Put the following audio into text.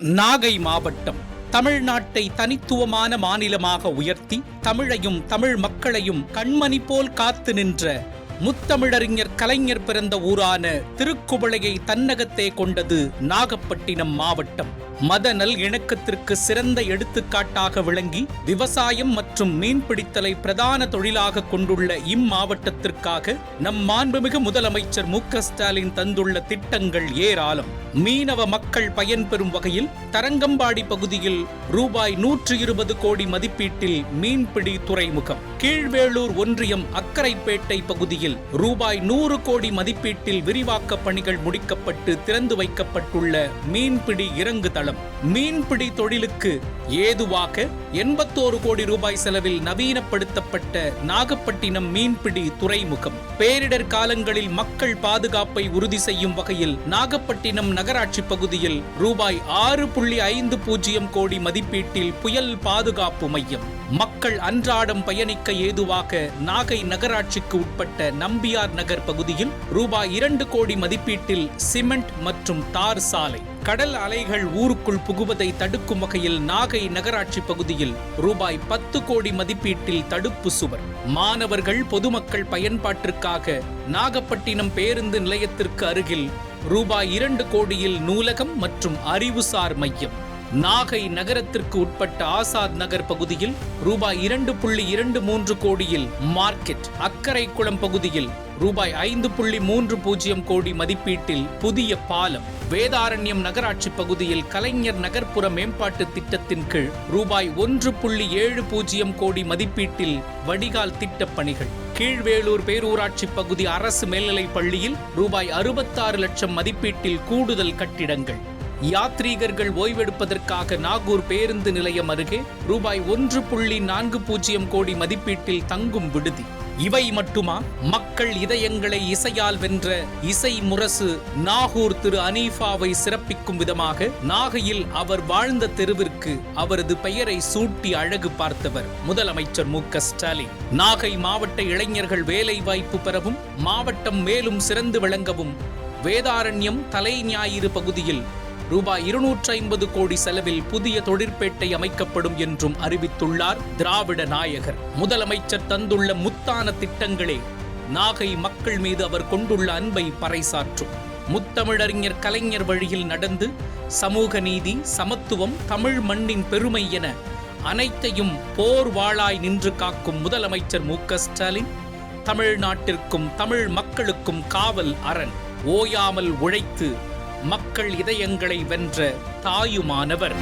நாகை மாவட்டம் தமிழ்நாட்டை தனித்துவமான மாநிலமாக உயர்த்தி தமிழையும் தமிழ் மக்களையும் கண்மணி போல் காத்து நின்ற முத்தமிழறிஞர் கலைஞர் பிறந்த ஊரான திருக்குவளையை தன்னகத்தே கொண்டது நாகப்பட்டினம் மாவட்டம். மத நல் இணக்கத்திற்கு சிறந்த எடுத்துக்காட்டாக விளங்கி விவசாயம் மற்றும் மீன்பிடித்தலை பிரதான தொழிலாக கொண்டுள்ள இம்மாவட்டத்திற்காக நம் மாண்புமிகு முதலமைச்சர் மு ஸ்டாலின் தந்துள்ள திட்டங்கள் ஏராளம். மீனவ மக்கள் பயன்பெறும் வகையில் தரங்கம்பாடி பகுதியில் ரூபாய் நூற்று இருபது கோடி மதிப்பீட்டில் மீன்பிடி துறைமுகம். கீழ்வேளூர் ஒன்றியம் அக்கரைப்பேட்டை பகுதியில் ரூபாய் நூறு கோடி மதிப்பீட்டில் விரிவாக்க பணிகள் முடிக்கப்பட்டு திறந்து வைக்கப்பட்டுள்ள மீன்பிடி இறங்கு தளம் மீன்பிடி தொழிலுக்கு ஏதுவாக எண்பத்தோரு கோடி ரூபாய் செலவில் நவீனப்படுத்தப்பட்ட நாகப்பட்டினம் மீன்பிடி துறைமுகம். பேரிடர் காலங்களில் மக்கள் பாதுகாப்பை உறுதி செய்யும் வகையில் நாகப்பட்டினம் நகராட்சி பகுதியில் ரூபாய் ஆறு புள்ளி ஐந்து பூஜ்ஜியம் கோடி மதிப்பீட்டில் புயல் பாதுகாப்பு மையம். மக்கள் அன்றாடம் பயணிக்க ஏதுவாக நாகை நகராட்சிக்கு உட்பட்ட நம்பியார் நகர் பகுதியில் ரூபாய் இரண்டு கோடி மதிப்பீட்டில் சிமெண்ட் மற்றும் தார் சாலை. கடல் அலைகள் ஊருக்குள் புகுவதை தடுக்கும் வகையில் நாகை நகராட்சி பகுதியில் ரூபாய் பத்து கோடி மதிப்பீட்டில் தடுப்பு சுவர். மாணவர்கள் பொதுமக்கள் பயன்பாட்டிற்காக நாகப்பட்டினம் பேருந்து நிலையத்திற்கு அருகில் ரூபாய் இரண்டு கோடியில் நூலகம் மற்றும் அறிவுசார் மையம். நாகை நகரத்திற்கு உட்பட்ட ஆசாத் நகர் பகுதியில் ரூபாய் இரண்டு புள்ளி இரண்டு மூன்று கோடியில் மார்க்கெட் அக்கரைக்குளம் பகுதியில் ரூபாய் ஐந்து புள்ளி மூன்று பூஜ்ஜியம் கோடி மதிப்பீட்டில் புதிய பாலம். வேதாரண்யம் நகராட்சி பகுதியில் கலைஞர் நகர்ப்புற மேம்பாட்டு திட்டத்தின் கீழ் ரூபாய் ஒன்று புள்ளி ஏழு பூஜ்ஜியம் கோடி மதிப்பீட்டில் வடிகால் திட்டப் பணிகள். கீழ்வேளூர் பேரூராட்சி பகுதி அரசு மேல்நிலைப் பள்ளியில் ரூபாய் அறுபத்தாறு லட்சம் மதிப்பீட்டில் கூடுதல் கட்டிடங்கள். யாத்ரீகர்கள் ஓய்வெடுப்பதற்காக நாகூர் பேருந்து நிலையம் அருகே ரூபாய் ஒன்று புள்ளி நான்கு பூஜ்ஜியம் கோடி மதிப்பீட்டில் தங்கும் விடுதி. இவை மட்டுமா? மக்கள் இதயங்களை இசையால் வென்ற இசை முரசு நாகூர் திரு அனீஃபாவை சிறப்பிக்கும் விதமாக நாகையில் அவர் வாழ்ந்த தெருவிற்கு அவரது பெயரை சூட்டி அழகு பார்த்தவர் முதலமைச்சர் மு ஸ்டாலின். நாகை மாவட்ட இளைஞர்கள் வேலை வாய்ப்பு பெறவும் மாவட்டம் மேலும் சிறந்து விளங்கவும் வேதாரண்யம் தலை ஞாயிறு பகுதியில் ரூபாய் இருநூற்றி ஐம்பது கோடி செலவில் புதிய தொழிற்பேட்டை அமைக்கப்படும் என்றும் அறிவித்துள்ளார் திராவிட நாயகர். முதலமைச்சர் தந்துள்ள முத்தான திட்டங்களே நாகை மக்கள் மீது அவர் கொண்டுள்ள அன்பை பறைசாற்றும். முத்தமிழறிஞர் கலைஞர் வழியில் நடந்து சமூக நீதி சமத்துவம் தமிழ் மண்ணின் பெருமை என அனைத்தையும் போர் வாழாய் நின்று காக்கும் முதலமைச்சர் மு க ஸ்டாலின் தமிழ்நாட்டிற்கும் தமிழ் மக்களுக்கும் காவல் அரண். ஓயாமல் உழைத்து மக்கள் இதயங்களை வென்ற தாயுமானவர்.